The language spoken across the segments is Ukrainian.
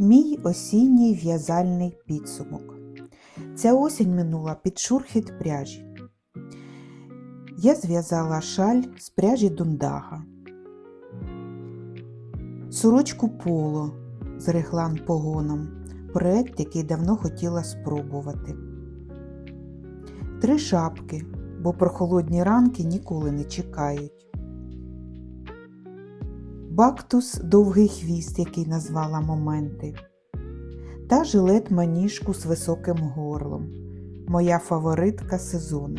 Мій осінній в'язальний підсумок. Ця осінь минула під шурхіт пряжі. Я зв'язала шаль з пряжі дундага, сорочку поло з реглан погоном, проект, який давно хотіла спробувати. Три шапки, бо прохолодні ранки ніколи не чекають. Бактус довгий хвіст, який назвала моменти, та жилет маніжку з високим горлом, моя фаворитка сезону.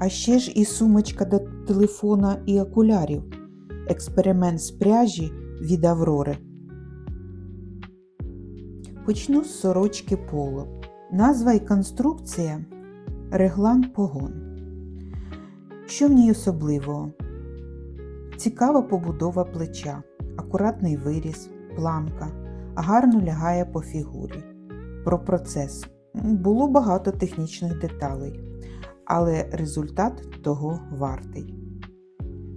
А ще ж і сумочка до телефона і окулярів, експеримент з пряжі від Аврори. Почну з сорочки поло. Назва і конструкція реглан погон. Що в ній особливого? Цікава побудова плеча, акуратний виріз, планка, гарно лягає по фігурі. Про процес. Було багато технічних деталей, але результат того вартий.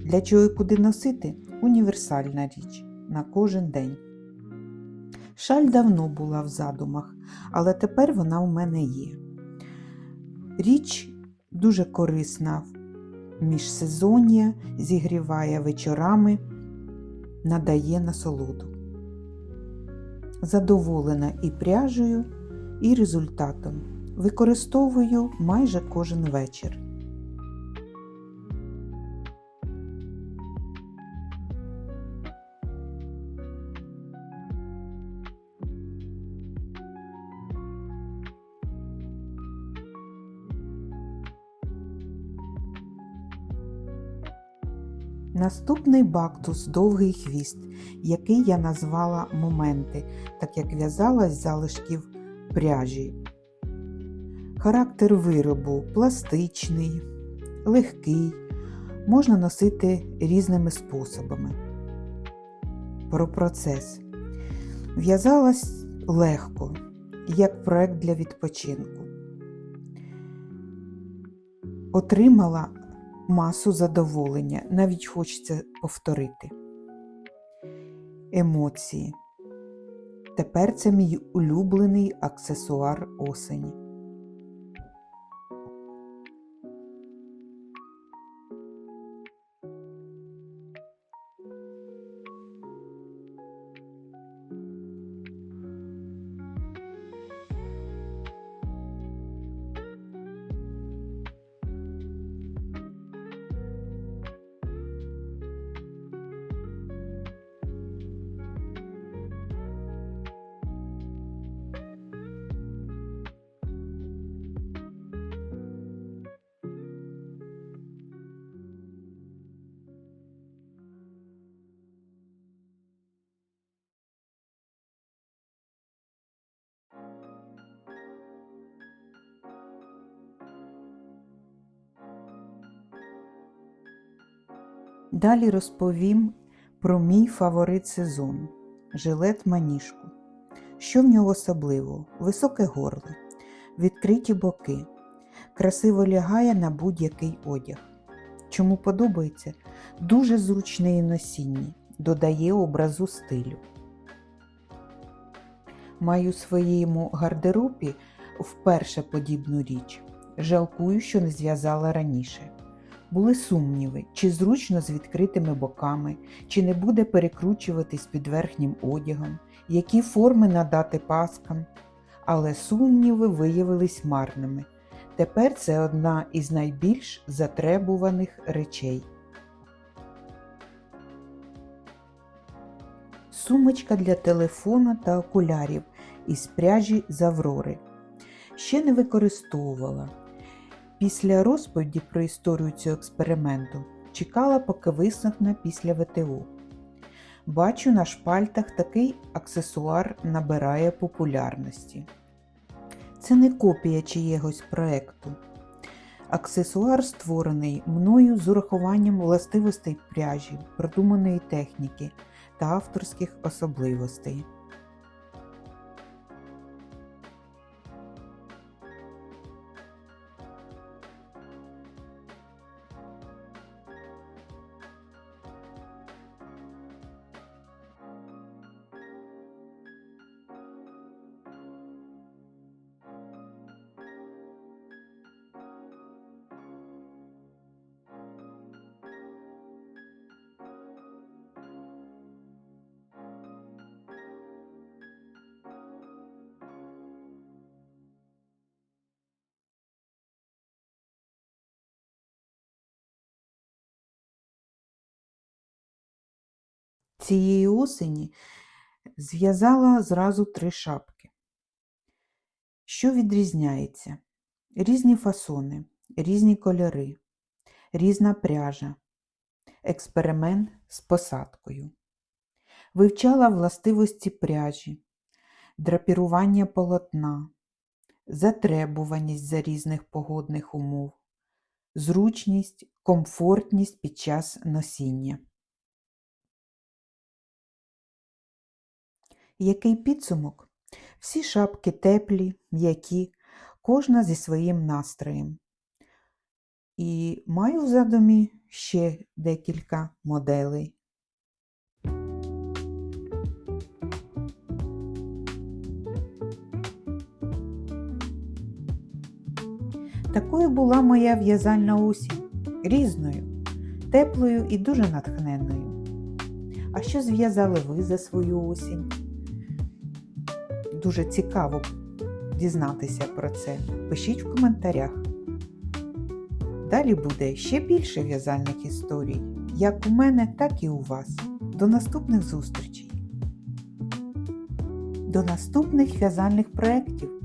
Для чого і куди носити універсальна річ на кожен день. Шаль давно була в задумах, але тепер вона у мене є. Річ дуже корисна міжсезоння, зігріває вечорами, надає насолоду. Задоволена і пряжею, і результатом. Використовую майже кожен вечір. Наступний бактус довгий хвіст, який я назвала моменти, так як в'язала з залишків пряжі. Характер виробу пластичний, легкий, можна носити різними способами. Про процес. В'язалась легко, як проект для відпочинку. Отримала масу задоволення, навіть хочеться повторити. Емоції. Тепер це мій улюблений аксесуар осені. Далі розповім про мій фаворит сезону жилет маніжку. Що в нього особливого? Високе горло, відкриті боки, красиво лягає на будь-який одяг. Чому подобається? Дуже зручне і носіння, додає образу стилю. Маю в своєму гардеробі вперше подібну річ. Жалкую, що не зв'язала раніше. Були сумніви, чи зручно з відкритими боками, чи не буде перекручуватись під верхнім одягом, які форми надати паскам. Але сумніви виявились марними. Тепер це одна із найбільш затребуваних речей. Сумочка для телефона та окулярів із пряжі з Аврори. Ще не використовувала. Після розповіді про історію цього експерименту чекала, поки висохне після ВТО. Бачу, на шпальтах такий аксесуар набирає популярності. Це не копія чиєгось проекту. Аксесуар створений мною з урахуванням властивостей пряжі, продуманої техніки та авторських особливостей. Цієї осені зв'язала зразу три шапки. Що відрізняється? Різні фасони, різні кольори, різна пряжа, експеримент з посадкою. Вивчала властивості пряжі, драпірування полотна, затребуваність за різних погодних умов, зручність, комфортність під час носіння. Який підсумок? Всі шапки теплі, м'які, кожна зі своїм настроєм. І маю в задумі ще декілька моделей. Такою була моя в'язальна осінь, різною, теплою і дуже натхненною. А що зв'язали ви за свою осінь? Дуже цікаво дізнатися про це. Пишіть в коментарях. Далі буде ще більше в'язальних історій, як у мене, так і у вас. До наступних зустрічей! До наступних в'язальних проєктів!